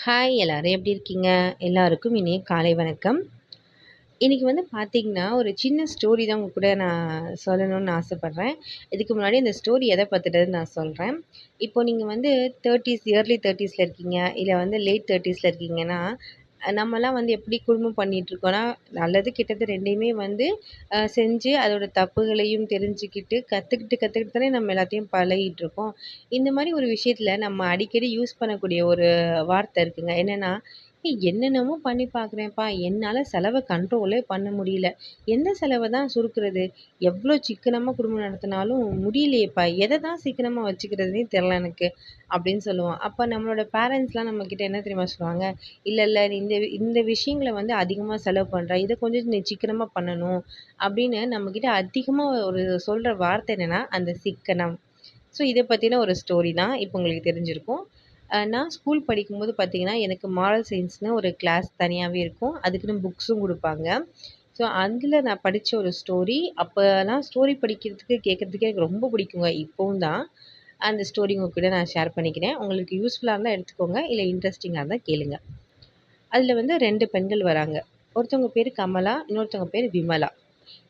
Hi எல்லோரும் எப்படி இருக்கீங்க? எல்லாருக்கும் இனி காலை வணக்கம். இன்றைக்கி வந்து பார்த்திங்கன்னா ஒரு சின்ன ஸ்டோரி தான் உங்கள் கூட நான் சொல்லணும்னு ஆசைப்பட்றேன். இதுக்கு முன்னாடி இந்த ஸ்டோரி எதை பற்றினதுன்னு நான் சொல்கிறேன் இப்போ நீங்கள் வந்து தேர்ட்டிஸ் இயர்லி தேர்ட்டிஸில் இருக்கீங்க இல்லை வந்து லேட் தேர்ட்டிஸில் இருக்கீங்கன்னா நம்மலாம் வந்து எப்படி குடும்பம் பண்ணிகிட்ருக்கோன்னா நல்லது கெட்டது ரெண்டையுமே வந்து செஞ்சு அதோட தப்புகளையும் தெரிஞ்சுக்கிட்டு கற்றுக்கிட்டு கற்றுக்கிட்டு தானே நம்ம எல்லாத்தையும் பழகிட்ருக்கோம் இந்த மாதிரி ஒரு விஷயத்தில் நம்ம அடிக்கடி யூஸ் பண்ணக்கூடிய ஒரு வார்த்தை இருக்குங்க. என்னென்னா என்னென்னமோ பண்ணி பார்க்குறேன்ப்பா. என்னால் செலவை கண்ட்ரோலே பண்ண முடியல. எந்த செலவை தான் சுருக்கிறது? எவ்வளோ சிக்கனமாக குடும்பம் நடத்தினாலும் முடியலையேப்பா. எதை தான் சிக்கனமாக வச்சுக்கிறதுனே தெரில எனக்கு அப்படின்னு சொல்லுவோம் அப்போ நம்மளோட பேரண்ட்ஸ்லாம் நம்மக்கிட்ட என்ன தெரியுமா சொல்லுவாங்க? இல்லை இல்லை நீ இந்த இந்த விஷயங்களை வந்து அதிகமாக செலவு பண்ணுற இதை கொஞ்சம் நீ சிக்கனமாக பண்ணணும். அப்படின்னு நம்மக்கிட்ட அதிகமாக ஒரு சொல்கிற வார்த்தை என்னென்னா அந்த சிக்கனம். ஸோ இதை பற்றின ஒரு ஸ்டோரி தான் இப்போ உங்களுக்கு தெரிஞ்சிருக்கும். நான் ஸ்கூல் படிக்கும்போது பார்த்தீங்கன்னா எனக்கு மாரல் சயின்ஸ்னு ஒரு கிளாஸ் தனியாகவே இருக்கும். அதுக்குன்னு புக்ஸும் கொடுப்பாங்க. ஸோ அதில் நான் படித்த ஒரு ஸ்டோரி அப்போலாம் ஸ்டோரி படிக்கிறதுக்கு கேட்குறதுக்கே எனக்கு ரொம்ப பிடிக்குங்க. இப்போவும் தான் அந்த ஸ்டோரி உங்கள் கூட நான் ஷேர் பண்ணிக்கிறேன். உங்களுக்கு யூஸ்ஃபுல்லாக இருந்தால் எடுத்துக்கோங்க. இல்லை இன்ட்ரெஸ்டிங்காக இருந்தால் கேளுங்க. அதில் வந்து ரெண்டு பெண்கள் வராங்க. ஒருத்தவங்க பேர் கமலா இன்னொருத்தவங்க பேர் விமலா.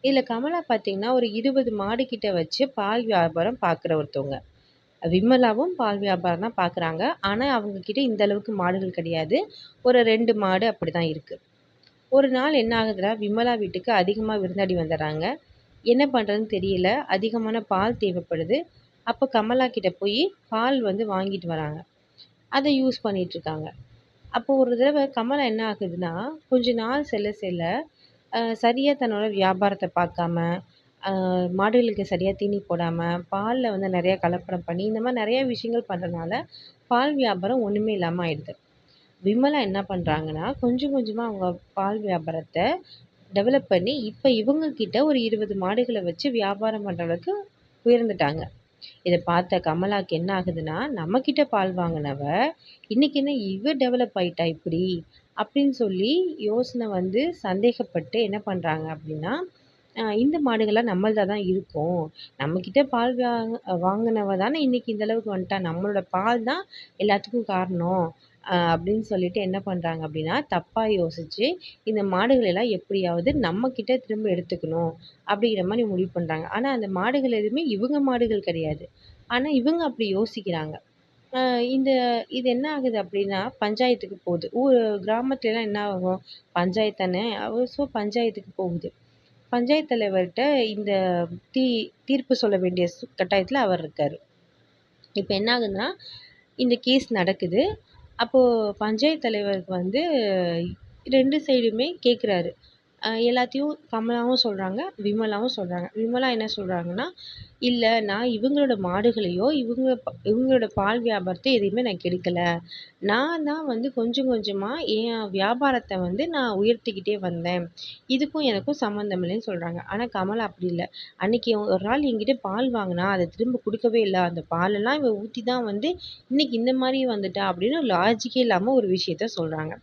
இதில் கமலா பார்த்தீங்கன்னா ஒரு இருபது மாடு கிட்ட வச்சு பால் வியாபாரம் பார்க்குற ஒருத்தவங்க. விமலாவும் பால் வியாபாரம் தான் பார்க்குறாங்க ஆனால் அவங்கக்கிட்ட இந்த அளவுக்கு மாடுகள் கிடையாது. ஒரு ரெண்டு மாடு அப்படி தான் இருக்குது ஒரு நாள் என்ன ஆகுதுன்னா விமலா வீட்டுக்கு அதிகமாக விருந்தாடி வந்துடுறாங்க. என்ன பண்ணுறதுன்னு தெரியல. அதிகமான பால் தேவைப்படுது. அப்போ கமலா கிட்டே போய் பால் வந்து வாங்கிட்டு வராங்க. அதை யூஸ் பண்ணிகிட்ருக்காங்க அப்போ ஒரு தடவை கமலா என்ன ஆகுதுன்னா கொஞ்ச நாள் செல்ல செல்ல சரியாக தன்னோட வியாபாரத்தை பார்க்காம மாடுகளுக்கு சரியாக தீனி போடாமல் பாலில் வந்து நிறையா கலப்படம் பண்ணி இந்த மாதிரி நிறையா விஷயங்கள் பண்ணுறதுனால பால் வியாபாரம் ஒன்றுமே இல்லாமல் ஆயிடுது. விமலா என்ன பண்ணுறாங்கன்னா கொஞ்சம் கொஞ்சமாக அவங்க பால் வியாபாரத்தை டெவலப் பண்ணி இப்போ இவங்கக்கிட்ட ஒரு இருபது மாடுகளை வச்சு வியாபாரம் பண்ணுற அளவுக்கு உயர்ந்துட்டாங்க. இதை பார்த்த கமலாக்கு என்ன ஆகுதுன்னா நம்மக்கிட்ட பால் வாங்கினவ இன்றைக்கி என்ன இவ டெவலப் ஆயிட்டா இப்படி? அப்படின்னு சொல்லி யோசனை வந்து சந்தேகப்பட்டு என்ன பண்ணுறாங்க அப்படின்னா இந்த மாடுகள்லாம் நம்மள்தா தான் இருக்கும். நம்மக்கிட்ட பால் வாங்க வாங்கினவ தானே இன்றைக்கி இந்த அளவுக்கு வந்துட்டா நம்மளோட பால் தான் எல்லாத்துக்கும் காரணம். அப்படின்னு சொல்லிட்டு என்ன பண்ணுறாங்க அப்படின்னா தப்பாக யோசித்து இந்த மாடுகளெல்லாம் எப்படியாவது நம்மக்கிட்ட திரும்ப எடுத்துக்கணும் அப்படிங்கிற மாதிரி முடிவு பண்ணுறாங்க ஆனால் அந்த மாடுகள் எதுவுமே இவங்க மாடுகள் கிடையாது. ஆனால் இவங்க அப்படி யோசிக்கிறாங்க. இந்த இது என்ன ஆகுது அப்படின்னா பஞ்சாயத்துக்கு போகுது. ஊர் கிராமத்துலலாம் என்ன ஆகும்? பஞ்சாயத்து தானே. ஸோ பஞ்சாயத்துக்கு போகுது. பஞ்சாயத்து தலைவர்கிட்ட இந்த தீ தீர்ப்பு சொல்ல வேண்டிய கட்டாயத்தில் அவர் இருக்கார். இப்போ என்ன ஆகுதுன்னா இந்த கேஸ் நடக்குது. அப்போது பஞ்சாயத்து தலைவருக்கு வந்து ரெண்டு சைடுமே கேட்குறாரு எல்லாத்தையும் கமலாவும் சொல்கிறாங்க விமலாவும் சொல்கிறாங்க விமலா என்ன சொல்கிறாங்கன்னா இல்லை நான் இவங்களோட மாடுகளையோ இவங்க இவங்களோட பால் வியாபாரத்தை எதையுமே நான் கெடுக்கலை. நான் தான் வந்து கொஞ்சம் கொஞ்சமாக என் வியாபாரத்தை வந்து நான் உயர்த்திக்கிட்டே வந்தேன். இதுக்கும் எனக்கும் சம்மந்தம் இல்லைன்னு சொல்கிறாங்க ஆனால் கமலா அப்படி இல்லை. அன்றைக்கி ஒரு நாள் என்கிட்ட பால் வாங்கினா அதை திரும்ப கொடுக்கவே இல்லை. அந்த பாலெல்லாம் இவன் ஊற்றி தான் வந்து இன்றைக்கி இந்த மாதிரி வந்துட்டா அப்படின்னு லாஜிக்கே இல்லாமல் ஒரு விஷயத்த சொல்கிறாங்க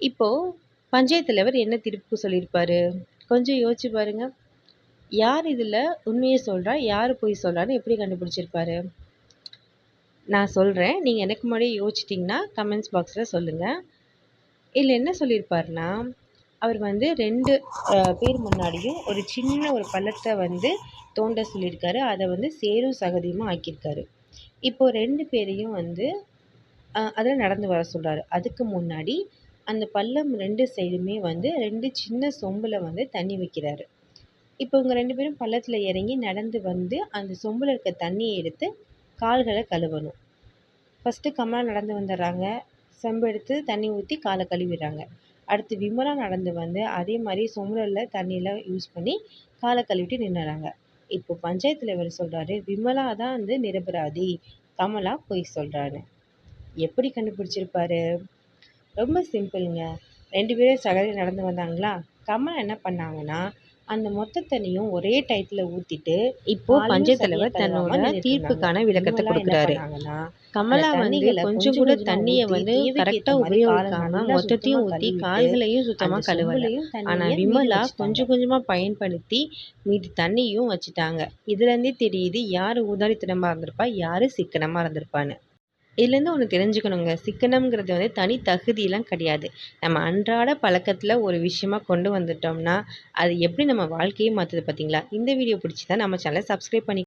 இப்போது பஞ்சாயத்து தலைவர் என்ன தீர்ப்பு சொல்லியிருப்பாரு? கொஞ்சம் யோசிச்சு பாருங்க. யார் இதில் உண்மையை சொல்கிறா யார் பொய் சொல்கிறான்னு எப்படி கண்டுபிடிச்சிருப்பாரு? நான் சொல்கிறேன் நீங்கள் எனக்கு முன்னாடியே யோசிச்சிட்டிங்கன்னா கமெண்ட்ஸ் பாக்ஸில் சொல்லுங்கள் இதில் என்ன சொல்லியிருப்பாருன்னா அவர் வந்து ரெண்டு பேர் முன்னாடியும் ஒரு சின்ன ஒரு பள்ளத்தை வந்து தோண்ட சொல்லியிருக்காரு. அதை வந்து சேரும் சகதியுமாக ஆக்கியிருக்காரு. இப்போது ரெண்டு பேரையும் வந்து அதில் நடந்து வர சொல்கிறாரு அதுக்கு முன்னாடி அந்த பள்ளம் ரெண்டு சைடுமே வந்து ரெண்டு சின்ன சொம்பில் வந்து தண்ணி வைக்கிறாரு. இப்போ இவங்க ரெண்டு பேரும் பள்ளத்தில் இறங்கி நடந்து வந்து அந்த சொம்பில் இருக்க தண்ணியை எடுத்து கால்களை கழுவணும். ஃபஸ்ட்டு கமலா நடந்து வந்துடுறாங்க. செம்பு எடுத்து தண்ணி ஊற்றி காலை கழுவிடுறாங்க. அடுத்து விமலா நடந்து வந்து அதே மாதிரி சொம்பலில் தண்ணியெலாம் யூஸ் பண்ணி காலை கழுவிட்டு நின்றுறாங்க இப்போ பஞ்சாயத்து தலைவர் சொல்கிறாரு விமலா தான் வந்து நிரபராதி. கமலா பொய் சொல்கிறாரு எப்படி கண்டுபிடிச்சிருப்பாரு? ரொம்ப சிம்பிளுங்க. ரெண்டு பேரும் சகதியில் நடந்து வந்தாங்களா? கமலா என்ன பண்ணாங்கன்னா அந்த மொத்த தண்ணியும் ஒரே டயத்தில் ஊற்றிட்டு இப்போ பஞ்சாயத்து தலைவர் தன்னோட தீர்ப்புக்கான விளக்கத்தை கொடுக்குறாரு. கமலா வந்து கொஞ்சம் கூட தண்ணியை வந்து கரெக்டா உபயோகிக்காம மொத்தத்தையும் ஊற்றி கால்களையும் சுத்தமா கழுவல. ஆனா விமலா கொஞ்சம் கொஞ்சமா பயன்படுத்தி மீதி தண்ணியும் வச்சுட்டாங்க. இதுல இருந்தே தெரியுது யாரு ஊதாரித்தனமா இருந்திருப்பா யாரு சிக்கனமா இருந்திருப்பான்னு. இதுலேருந்து ஒன்று தெரிஞ்சுக்கணுங்க. சிக்கனம்ங்கிறது வந்து தனி தகுதியெலாம் கிடையாது. நம்ம அன்றாட பழக்கத்தில் ஒரு விஷயமா கொண்டு வந்துட்டோம்னா அது எப்படி நம்ம வாழ்க்கையே மாற்றுது பார்த்தீங்களா? இந்த வீடியோ பிடிச்சிருந்தா நம்ம சேனலை சப்ஸ்கிரைப் பண்ணி